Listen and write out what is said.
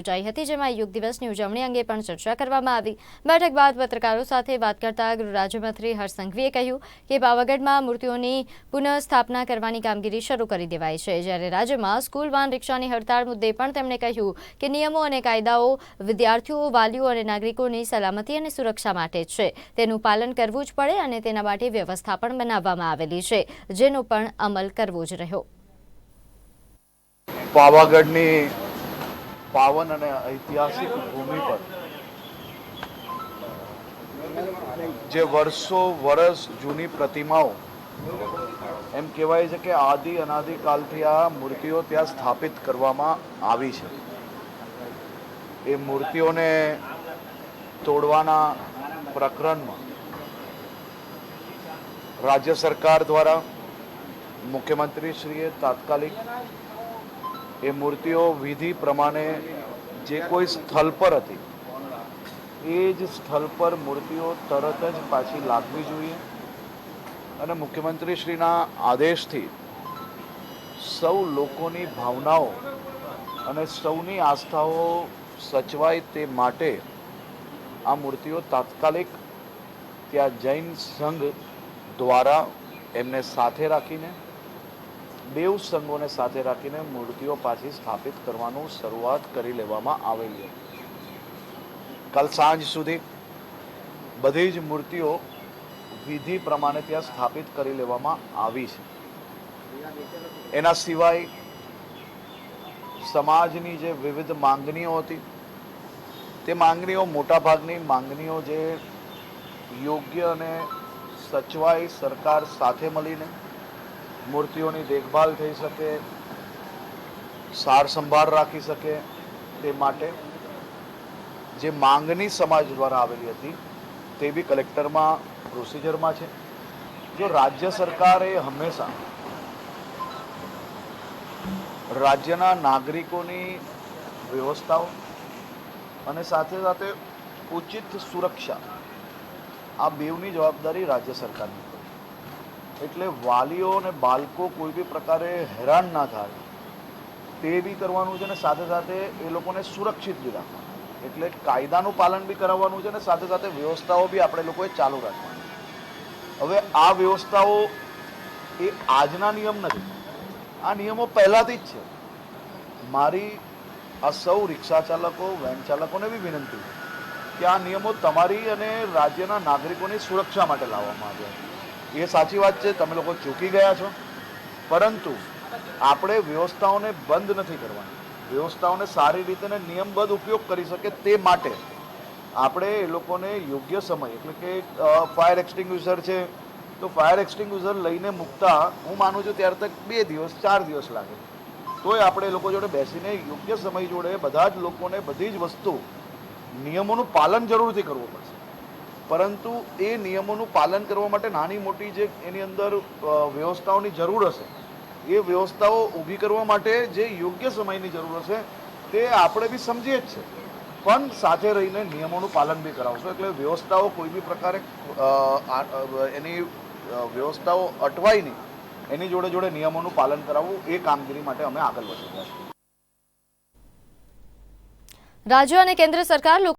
યોજાઈ હતી, જેમાં યોગ દિવસની ઉજવણી અંગે પણ ચર્ચા કરવામાં આવી. બેઠક બાદ પત્રકારો સાથે વાત કરતા ગૃહ રાજ્યમંત્રી હર્ષ સંઘવીએ કહ્યું કે પાવાગઢમાં મૂર્તિઓની પુનઃસ્થાપના કરવાની કામગીરી શરૂ કરી દેવાઈ છે. જ્યારે રાજ્યમાં સ્કૂલ વાન રિક્ષાની હડતાળ મુદ્દે પણ તેમણે કહ્યું કે નિયમો અને કાયદાઓ વિદ્યાર્થીઓ, વાલીઓ અને નાગરિકોની સલામતી અને સુરક્ષા માટે છે. તેનું પાલન કરવું જ પડે અને તેના માટે વ્યવસ્થા પણ બનાવવામાં આવેલી છે, જેનો પણ અમલ કરવો જ રહ્યો. પાવાગઢની પાવન અને ઐતિહાસિક ભૂમિ પર. જે વર્ષો, વર્ષ જૂની પ્રતિમાઓ, એમ કહેવાય છે કે આદિ અનાદિકાલથી આ મૂર્તિઓ ત્યાં સ્થાપિત કરવામાં આવી છે. એ મૂર્તિઓને તોડવાના પ્રકરણમાં રાજ્ય સરકાર દ્વારા મુખ્યમંત્રીશ્રીએ તાત્કાલિક એ મૂર્તિઓ વિધિ પ્રમાણે જે કોઈ સ્થળ પર હતી, એ જ સ્થળ પર મૂર્તિઓ તરત જ પાછી લાગવી જોઈએ. અને મુખ્યમંત્રીશ્રીના આદેશથી સૌ લોકોની ભાવનાઓ અને સૌની આસ્થાઓ સચવાય તે માટે આ મૂર્તિઓ તાત્કાલિક ત્યાં જૈન સંઘ દ્વારા એમને સાથે રાખીને બેઉ સંઘોને સાથે રાખીને મૂર્તિઓ પાછી સ્થાપિત કરવાનું શરૂઆત કરી લેવામાં આવેલી હતી. કાલ સાંજ સુધી બધી જ મૂર્તિઓ વિધિ પ્રમાણે ત્યાં સ્થાપિત કરી લેવામાં આવી છે. એના સિવાય સમાજની જે વિવિધ માંગણીઓ હતી, તે માંગણીઓ મોટાભાગની માંગણીઓ જે યોગ્ય અને સચવાય સરકાર સાથે મળીને મૂર્તિઓની દેખભાલ થઈ શકે, સાર સંભાળ રાખી શકે તે માટે જે માંગણી સમાજ દ્વારા આવેલી હતી તે બી કલેક્ટરમાં, પ્રોસિજરમાં છે. જો રાજ્ય સરકારે હંમેશા રાજ્યના નાગરિકોની વ્યવસ્થાઓ અને સાથે સાથે ઉચિત સુરક્ષા આ બેવની જવાબદારી રાજ્ય સરકારની એટલે વાલીઓ અને બાળકો કોઈ બી પ્રકારે હેરાન ના થાય. તે બી કરવાનું છે અને સાથે સાથે એ લોકોને સુરક્ષિત બી રાખવાનું. એટલે કાયદાનું પાલન બી કરાવવાનું છે અને સાથે સાથે વ્યવસ્થાઓ બી આપણે લોકોએ ચાલુ રાખવાની. હવે આ વ્યવસ્થાઓ એ આજના નિયમ નથી. આ નિયમો પહેલાંથી જ છે. મારી આ સૌ રિક્ષા ચાલકો, વેન ચાલકોને બી વિનંતી કે આ નિયમો તમારી અને રાજ્યના નાગરિકોની સુરક્ષા માટે લાવવામાં આવ્યા છે. એ સાચી વાત છે, તમે લોકો ચૂકી ગયા છો. પરંતુ આપણે વ્યવસ્થાઓને બંધ નથી કરવાની. વ્યવસ્થાઓને સારી રીતે અને નિયમબદ્ધ ઉપયોગ કરી શકે તે માટે આપણે એ લોકોને યોગ્ય સમય, એટલે કે ફાયર એક્સટિંગ્યુઝર છે, તો ફાયર એક્સટિંગ્યુઝર લઈને મૂકતા હું માનું છું ત્યાર તક બે દિવસ, ચાર દિવસ લાગે. તોય આપણે એ લોકો જોડે બેસીને યોગ્ય સમય જોડે બધા જ લોકોને બધી જ વસ્તુ નિયમોનું પાલન જરૂરથી કરવું પડશે. પરંતુ એ નિયમોનું પાલન કરવા માટે નાની મોટી જે એની અંદર વ્યવસ્થાઓની જરૂર હશે, એ વ્યવસ્થાઓ ઊભી કરવા માટે જે યોગ્ય સમયની જરૂર હશે, તે આપણે બી સમજીએ જ છે. પણ સાથે રહીને નિયમોનું પાલન બી કરાવશું. એટલે વ્યવસ્થાઓ કોઈ બી પ્રકારે એની વ્યવસ્થાઓ અટવાય નહીં. એની જોડે જોડે નિયમોનું પાલન કરાવવું એ કામગીરી માટે અમે આગળ વધી રહ્યા છીએ. રાજ્ય અને કેન્દ્ર સરકાર